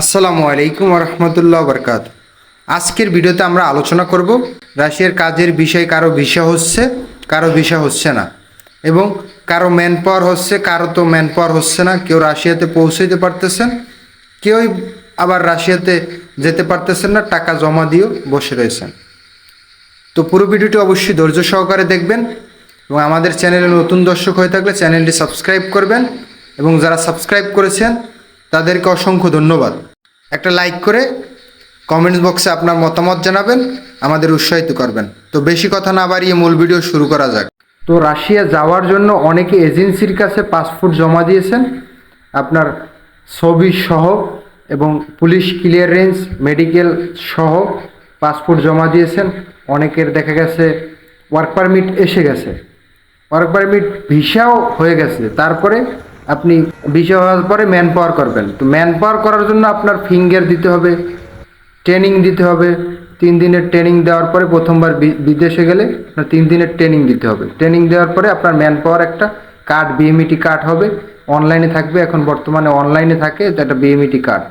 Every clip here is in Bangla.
আসসালামু আলাইকুম রহমতুল্লাহ বরকাত। আজকের ভিডিওতে আমরা আলোচনা করব রাশিয়ার কাজের বিষয় কারও ভিসা হচ্ছে, কারও ভিসা হচ্ছে না। এবং কারও ম্যান পাওয়ার হচ্ছে, কারও তো ম্যান পাওয়ার হচ্ছে না। কেউ রাশিয়াতে পৌঁছাইতে পারতেছেন, কেউই আবার রাশিয়াতে যেতে পারতেছেন না, টাকা জমা দিয়েও বসে রয়েছেন। তো পুরো ভিডিওটি অবশ্যই ধৈর্য সহকারে দেখবেন এবং আমাদের চ্যানেলে নতুন দর্শক হয়ে থাকলে চ্যানেলটি সাবস্ক্রাইব করবেন এবং যারা সাবস্ক্রাইব করেছেন তাদেরকে অসংখ্য ধন্যবাদ। একটা লাইক করে কমেন্টস বক্সে আপনার মতামত জানাবেন, আমাদের উৎসাহিত করবেন। তো বেশি কথা না বাড়িয়ে মূল ভিডিও শুরু করা যাক। তো রাশিয়া যাওয়ার জন্য অনেকে এজেন্সির কাছে পাসপোর্ট জমা দিয়েছেন। আপনার ছবি সহ এবং পুলিশ ক্লিয়ারেন্স মেডিকেল সহ পাসপোর্ট জমা দিয়েছেন। অনেকের দেখা গেছে ওয়ার্ক পারমিট এসে গেছে। ওয়ার্ক পারমিট ভিসাও হয়ে গেছে। তারপরে আপনি বিষয় হওয়ার পরে ম্যান পাওয়ার করবেন। তো ম্যান পাওয়ার করার জন্য আপনার ফিঙ্গার দিতে হবে ট্রেনিং দিতে হবে। তিন দিনের ট্রেনিং দেওয়ার পরে প্রথমবার বিদেশে গেলে আপনার তিন দিনের ট্রেনিং দিতে হবে। ট্রেনিং দেওয়ার পরে আপনার ম্যান পাওয়ার একটা কার্ড বিএমইটি কার্ড হবে। অনলাইনে থাকবে, এখন বর্তমানে অনলাইনে থাকে একটা বিএমইটি কার্ড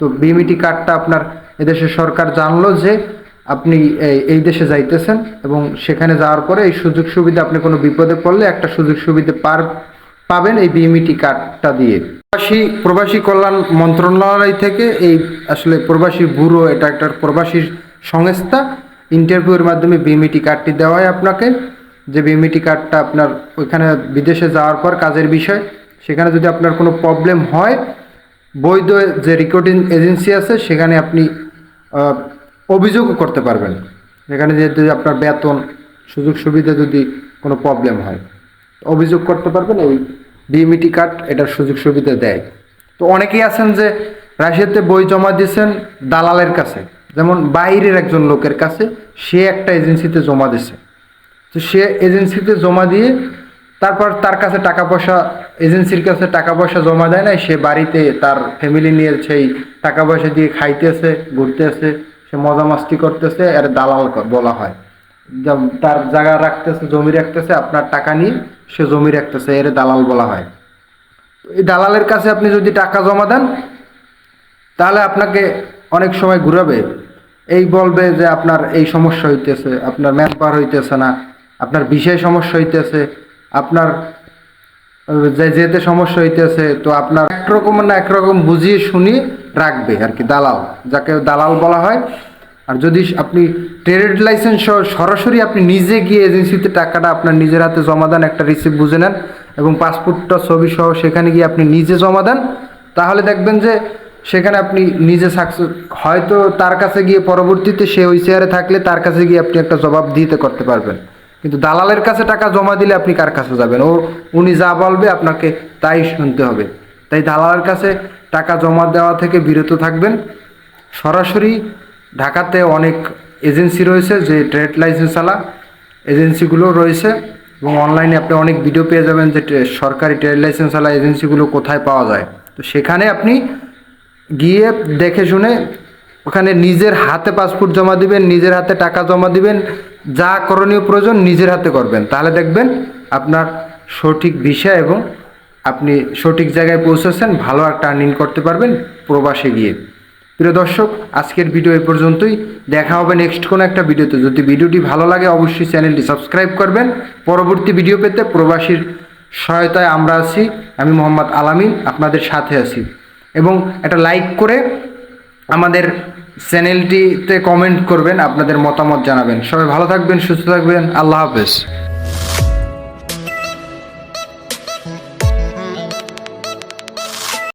তো বিএমইটি কার্ডটা আপনার এদেশের সরকার জানলো যে আপনি এই দেশে যাইতেছেন এবং সেখানে যাওয়ার পরে এই সুযোগ সুবিধা আপনি কোনো বিপদে পড়লে একটা সুযোগ সুবিধা পার পাবেন এই বিএমইটি কার্ডটা দিয়ে। প্রবাসী প্রবাসী কল্যাণ মন্ত্রণালয় থেকে এই আসলে প্রবাসী ব্যুরো, এটা একটা প্রবাসী সংস্থা ইন্টারভিউর মাধ্যমে বিএমইটি কার্ডটি দেওয়া হয় আপনাকে। যে বিএমইটি কার্ডটা আপনার ওইখানে বিদেশে যাওয়ার পর কাজের বিষয়, সেখানে যদি আপনার কোনো প্রবলেম হয়, বৈধ যে রেকর্ডিং এজেন্সি আছে, সেখানে আপনি অভিযোগও করতে পারবেন। সেখানে যেহেতু আপনার বেতন সুযোগ সুবিধা যদি কোনো প্রবলেম হয়। অভিযোগ করতে পারবেন এই ডিএমইটি কার্ড এটার সুযোগ সুবিধা দেয়। তো অনেকেই আছেন যে রাশিয়াতে বই জমা দিয়েছেন দালালের কাছে। যেমন বাইরের একজন লোকের কাছে সে একটা এজেন্সিতে জমা দিছে তো সে এজেন্সিতে জমা দিয়ে তারপর তার কাছে টাকা পয়সা, এজেন্সির কাছে টাকা পয়সা জমা দেয় না সে বাড়িতে তার ফ্যামিলি নিয়ে সেই টাকা পয়সা দিয়ে খাইতেছে, ঘুরতেছে, সে মজা মাস্তি করতেছে, এর দালাল বলা হয়। তার জায়গা রাখতেছে, জমি রাখতেছে, আপনার টাকা নিয়ে সে জমি রাখতেছে, এর দালাল বলা হয়। এই দালালের কাছে আপনি যদি টাকা জমা দেন, তাহলে আপনাকে অনেক সময় ঘুরাবে। এই বলবে যে আপনার এই সমস্যা হইতেছে, আপনার ম্যান পার হইতেছে না, আপনার বিষয় সমস্যা হইতেছে, আপনার যে যেতে সমস্যা হইতেছে, তো আপনার একরকম না একরকম বুঝিয়ে শুনিয়ে রাখবে আর কি, দালাল। যাকে দালাল বলা হয় আর যদি আপনি ট্রেড লাইসেন্স সহ সরাসরি আপনি নিজে গিয়ে এজেন্সিতে টাকাটা আপনার নিজের হাতে জমা দেন, একটা রিসিপ্ট বুঝে নেন এবং পাসপোর্টটা, ছবি সহ সেখানে গিয়ে আপনি নিজে জমা দেন, তাহলে দেখবেন যে সেখানে আপনি নিজে সাকসেস হয়তো তার কাছে গিয়ে পরবর্তীতে সে ওই চেয়ারে থাকলে তার কাছে গিয়ে আপনি একটা জবাব দিতে করতে পারবেন। কিন্তু দালালের কাছে টাকা জমা দিলে আপনি কার কাছে যাবেন? ও, উনি যা বলবে আপনাকে তাই শুনতে হবে। তাই দালালের কাছে টাকা জমা দেওয়া থেকে বিরত থাকবেন। সরাসরি ঢাকাতে অনেক এজেন্সি রয়েছে যে ট্রেড লাইসেন্স আলা এজেন্সিগুলো রয়েছে এবং অনলাইনে আপনি অনেক ভিডিও পেয়ে যাবেন যে সরকারি ট্রেড লাইসেন্স আলা এজেন্সিগুলো কোথায় পাওয়া যায়। তো সেখানে আপনি গিয়ে দেখে শুনে ওখানে নিজের হাতে পাসপোর্ট জমা দিবেন, নিজের হাতে টাকা জমা দিবেন, যা করণীয় প্রয়োজন নিজের হাতে করবেন। তাহলে দেখবেন আপনার সঠিক বিষয় এবং আপনি সঠিক জায়গায় পৌঁছেছেন, ভালো একটা আর্নিং করতে পারবেন প্রবাসে গিয়ে। প্রিয় দর্শক, আজকের ভিডিও এই পর্যন্তই। দেখা হবে নেক্সট কোনো একটা ভিডিওতে যদি ভিডিওটি ভালো লাগে, অবশ্যই চ্যানেলটি সাবস্ক্রাইব করবেন। পরবর্তী ভিডিও পেতে প্রবাসীর সহায়তায় আমরা আছি। আমি মোহাম্মদ আলামিন, আপনাদের সাথে আছি। এবং একটা লাইক করে আমাদের চ্যানেলটিতে কমেন্ট করবেন, আপনাদের মতামত জানাবেন। সবাই ভালো থাকবেন, সুস্থ থাকবেন। আল্লাহ হাফেজ।